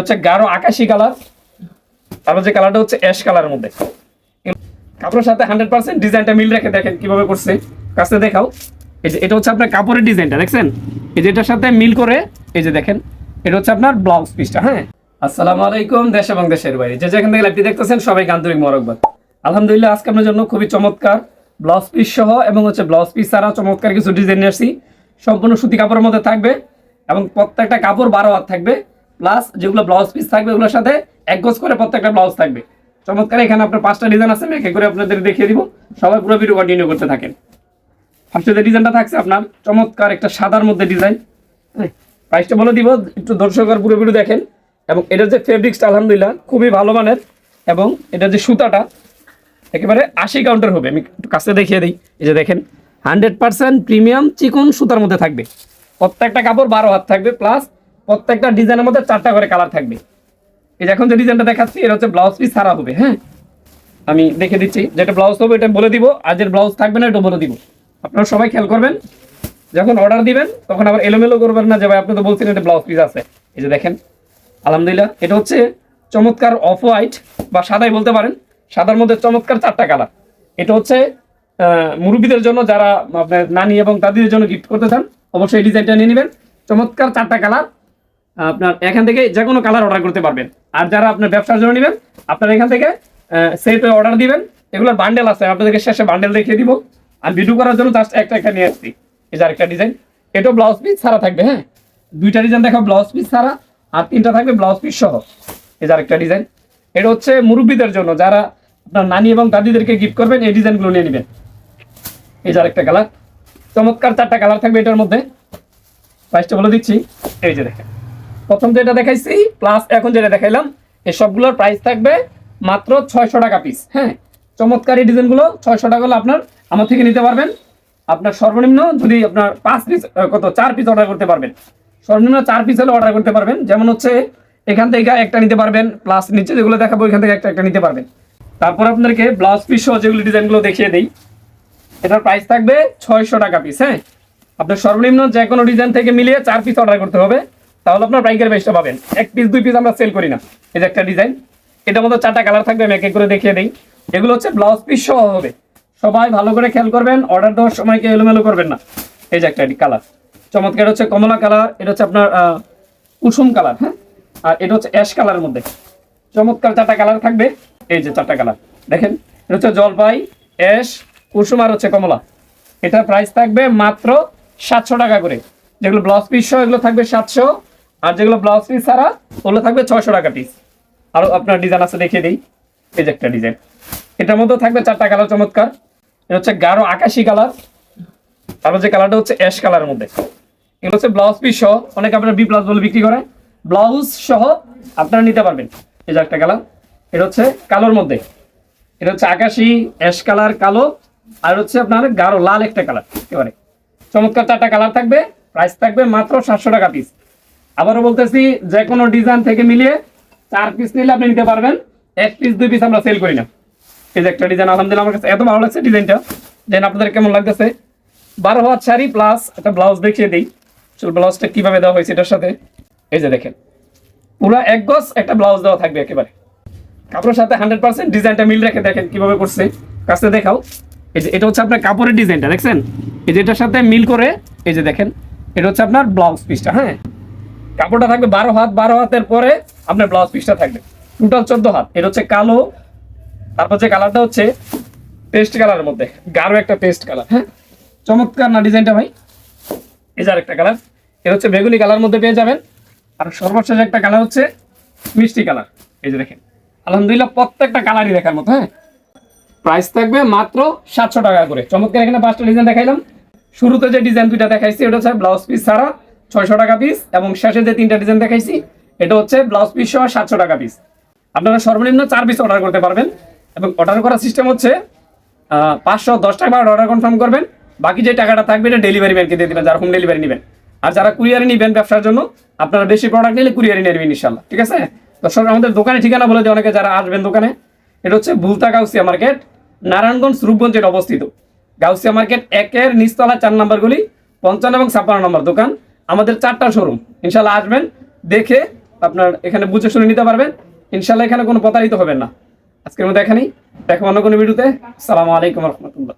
হচ্ছে গাঢ় আকাশি কালার। তারপর যে কালারটা হচ্ছে অ্যাশ কালারের মধ্যে। কাপড়ের সাথে হান্ড্রেড পার্সেন্ট ডিজাইনটা মিল রেখে দেখেন কীভাবে করছে। কাছে দেখাও। এই যে এটা হচ্ছে আপনার কাপড়ের ডিজাইনটা, দেখছেন? এই যে এটার সাথে মিল করে, এই যে দেখেন, এটা হচ্ছে আপনার ব্লাউজ পিসটা হ্যাঁ? আসসালামু আলাইকুম, দেশ এবং দেশের বাইরে। যে যেখান থেকে দেখতেছেন সবাই আন্তরিক মরকবাদ আলহামদুলিল্লাহ, আজকে আপনার জন্য খুবই চমৎকার ব্লাউজ পিস সহ এবং হচ্ছে ব্লাউজ পিস ছাড়া চমৎকার কিছু ডিজাইন নিয়ে আসছি। সম্পূর্ণ সুতি কাপড়ের মধ্যে থাকবে এবং প্রত্যেকটা কাপড় বারো হাত থাকবে। প্লাস যেগুলো ব্লাউজ পিস থাকবে, ওগুলোর সাথে এক গজ করে প্রত্যেকটা ব্লাউজ থাকবে। চমৎকার, এখানে আপনার পাঁচটা ডিজাইন আছে, আমি এক করে আপনাদের দেখিয়ে দিব। সবাই পুরো ভিডিও কন্টিনিউ করতে থাকেন। ফার্স্টে যে ডিজাইনটা থাকছে, আপনার চমৎকার একটা সাদার মধ্যে ডিজাইন প্রাইসটা বলে দিব, একটু দর্শকর পুরো ভিডিও দেখেন। এবং এটার যে ফেব্রিক্সটা আলহামদুলিল্লাহ, খুবই ভালো মানের। এবং এটার যে সুতাটা, একেবারে আশি কাউন্টার হবে। আমি একটু কাছে দেখিয়ে দিই। এই যে দেখেন হান্ড্রেড পার্সেন্ট প্রিমিয়াম চিকন সুতার মধ্যে থাকবে। প্রত্যেকটা কাপড় বারো হাত থাকবে। প্লাস প্রত্যেকটা ডিজাইনের মধ্যে চারটা করে কালার থাকবে। এই এখন যে ডিজাইনটা দেখাচ্ছি এটা হচ্ছে ব্লাউজ পিস সারা হবে হ্যাঁ? আমি দেখে দিচ্ছি, যেটা ব্লাউজ হবে এটা বলে দিব, আর যে ব্লাউজ থাকবে না এটা বলে দিব। আপনারা সবাই খেয়াল করবেন, যখন অর্ডার দিবেন, তখন আবার এলোমেলো করবেন না যে ভাই, আপনি তো বলছেন এটা ব্লাউজ পিস আছে। এই যে দেখেন, আলহামদুলিল্লাহ, এটা হচ্ছে চমৎকার অফ হোয়াইট বা সাদাই বলতে পারেন, সাদার মধ্যে চমৎকার চারটা কালার। এটা হচ্ছে মুরব্বীদের জন্য যারা আপনার নানি এবং দাদিদের জন্য গিফট করতে চান, অবশ্যই এই ডিজাইনটা নিয়ে নেবেন। চমৎকার চারটা কালার আপনার এখান থেকে যে কোনো কালার অর্ডার করতে পারবেন। আর যারা আপনার ব্যবসার জন্য নেবেন, আপনার এখান থেকে সেট অর্ডার দিবেন। এগুলোর বান্ডেল আছে, আপনাদেরকে শেষে বান্ডেল দেখিয়ে দিব। আর ভিডিও করার জন্য জাস্ট একটা একটা নিয়ে আসছি। এই যে আরেকটা ডিজাইন এটাও ব্লাউজ পিস ছাড়া থাকবে হ্যাঁ? দুইটা ডিজাইন দেখো ব্লাউজ পিস ছাড়া। আর তিনটা থাকবে ব্লাউজ পিস সহ। এই যে আরেকটা ডিজাইন এটা হচ্ছে মুরব্বীদের জন্য, যারা আপনার নানি এবং দাদিদেরকে গিফট করবেন, এই ডিজাইনগুলো নিয়ে নেবেন। এই যে আরেকটা কালার চমৎকার চারটা কালার থাকবে এটার মধ্যে। প্রাইসটা বলে দিচ্ছি। এই যে দেখেন। প্রথম যেটা দেখাইছি প্লাস এখন যেটা দেখাইলাম এই সবগুলোর প্রাইস থাকবে মাত্র ছয়শো টাকা পিস হ্যাঁ? চমৎকার ডিজাইনগুলো ছয়শো টাকা হলে আপনার আমার থেকে নিতে পারবেন। আপনার সর্বনিম্ন যদি আপনার পাঁচ পিস কত, চার পিস অর্ডার করতে পারবেন। সর্বনিম্ন চার পিস হলে অর্ডার করতে পারবেন। যেমন হচ্ছে, এখান থেকে একটা নিতে পারবেন প্লাস নিচে যেগুলো দেখাবো, এখান থেকে একটা একটা নিতে পারবেন। তারপর আপনাদেরকে ব্লাউজ পিস সহ যেগুলো ডিজাইনগুলো দেখিয়ে দিই। এটার প্রাইস থাকবে ছয়শো টাকা পিস হ্যাঁ? আপনার সর্বনিম্ন যে কোনো ডিজাইন থেকে মিলিয়ে চার পিস অর্ডার করতে হবে। তাহলে আপনার পাইকারি বেশটা পাবেন। এক পিস দুই পিস আমরা সেল করি না। এই যে একটা ডিজাইন এটার মধ্যে চারটা কালার থাকবে, আমি এক এক করে দেখিয়ে দিই। এগুলো হচ্ছে ব্লাউজ পিস সহ হবে। সবাই ভালো করে খেয়াল করবেন অর্ডার দেওয়ার সময় কেউ এলোমেলো করবেন না। এই যে একটা কালার চমৎকার হচ্ছে কমলা কালার এটা হচ্ছে আপনার কুসুম কালার হ্যাঁ? আর এটা হচ্ছে অ্যাশ কালারের মধ্যে। চমৎকার চারটা কালার থাকবে। এই যে চারটা কালার দেখেন, এটা হচ্ছে জলপাই অ্যাশ কুসুম আর হচ্ছে কমলা। এটার প্রাইস থাকবে মাত্র সাতশো টাকা করে। যেগুলো ব্লাউজ পিস সহ, এগুলো থাকবে সাতশো। আর যেগুলো ব্লাউজ পিস ছাড়া, ওগুলো থাকবে ছয়শো টাকা পিস আরও আপনার ডিজাইন আছে, দেখিয়ে দিই। এই যে একটা ডিজাইন এটার মধ্যে থাকবে চারটা কালার চমৎকার। এটা হচ্ছে গাঢ় আকাশি কালার তারপর যে কালারটা হচ্ছে অ্যাশ কালারের মধ্যে। এগুলো হচ্ছে ব্লাউজ পিস সহ, অনেকে আপনার বি প্লাস বলে বিক্রি করে ব্লাউজ সহ আপনারা নিতে পারবেন। এই যে একটা কালার এটা হচ্ছে কালোর মধ্যে। এটা হচ্ছে আকাশি অ্যাশ কালার কালো। আর হচ্ছে আপনার গাঢ় লাল একটা কালার একেবারে চমৎকার চারটা কালার থাকবে। প্রাইস থাকবে মাত্র সাতশো টাকা পিস আবারও বলতেছি যে কোনো ডিজাইন থেকে মিলিয়ে চার পিস নিলে আপনি নিতে পারবেন। এক পিস দুই পিস আমরা সেল করি না। এই যে একটা ডিজাইন আলহামদুলিল্লাহ আমার কাছে এত ভালো লাগছে ডিজাইনটা দেন আপনাদের কেমন লাগতেছে? বারো হাত শাড়ি প্লাস একটা ব্লাউজ দেখিয়ে দিই। চুল ব্লাউজটা কীভাবে দেওয়া হয়েছে এটার সাথে? এই যে দেখেন। পুরো এক গজ একটা ব্লাউজ দেওয়া থাকবে একেবারে। কাপড়ের সাথে হান্ড্রেড পার্সেন্ট ডিজাইনটা মিল রেখে দেখেন কীভাবে করছে। কাছে দেখাও। এই যে এটা হচ্ছে আপনার কাপড়ের ডিজাইনটা দেখছেন? এই যে এটার সাথে মিল করে, এই যে দেখেন, এটা হচ্ছে আপনার ব্লাউজ পিসটা হ্যাঁ? কাপড়টা থাকবে বারো হাত, বারো হাতের পরে আপনার ব্লাউজ পিসটা থাকবে। টোটাল চোদ্দ হাত। এটা হচ্ছে কালো, তারপর যে কালারটা হচ্ছে পেস্ট কালারের মধ্যে। গাঢ় একটা পেস্ট কালার হ্যাঁ? চমৎকার না ডিজাইনটা ভাই? এই যে আরেকটা কালার এটা হচ্ছে বেগুনি কালার মধ্যে পেয়ে যাবেন। আর সর্বশেষ একটা কালার হচ্ছে মিষ্টি কালার এই যে দেখেন। আলহামদুলিল্লাহ প্রত্যেকটা কালারই দেখার মতো হ্যাঁ? প্রাইস থাকবে মাত্র সাতশো টাকা করে। চমৎকার এখানে পাঁচটা ডিজাইন দেখাইলাম। শুরুতে যে ডিজাইন দুইটা দেখাইছি ওটা হচ্ছে ব্লাউজ পিস ছাড়া ছয়শো টাকা পিস এবং শেষে যে তিনটা ডিজাইন দেখাইছি, এটা হচ্ছে ব্লাউজ পিস সহ সাতশো টাকা পিস আপনারা সর্বনিম্ন চার পিস অর্ডার করতে পারবেন এবং অর্ডার করার সিস্টেম হচ্ছে পাঁচশো, দশ টাকা অর্ডার কনফার্ম করবেন। বাকি যে টাকাটা থাকবে, এটা ডেলিভারি ম্যানকে দিয়ে দেবেন, যারা হোম ডেলিভারি নেবেন। আর যারা কুরিয়ারে নেবেন ব্যবসার জন্য, আপনারা বেশি প্রোডাক্ট নিলে কুরিয়ারে নেবেন ইনশাল্লাহ ঠিক আছে? তো সব আমাদের দোকানে ঠিকানা বলে দিই, অনেকে যারা আসবেন দোকানে, এটা হচ্ছে ভুলতা গাউসিয়া মার্কেট, নারায়ণগঞ্জ, রূপগঞ্জের অবস্থিত। গাউসিয়া মার্কেট একের নিচতলা চার নম্বর গুলি, পঞ্চান্ন এবং ছাপ্পান্ন নম্বর দোকান। আমাদের চারটা শোরুম ইনশাল্লাহ আসবেন, দেখে আপনার এখানে বুঝে শুনে নিতে পারবেন। ইনশাল্লাহ এখানে কোনো প্রতারিত হবেন না। আজকের মধ্যে এখানেই। দেখো অন্য কোনো ভিডিওতে। সালামু আলাইকুম রহমতুল্লাহ।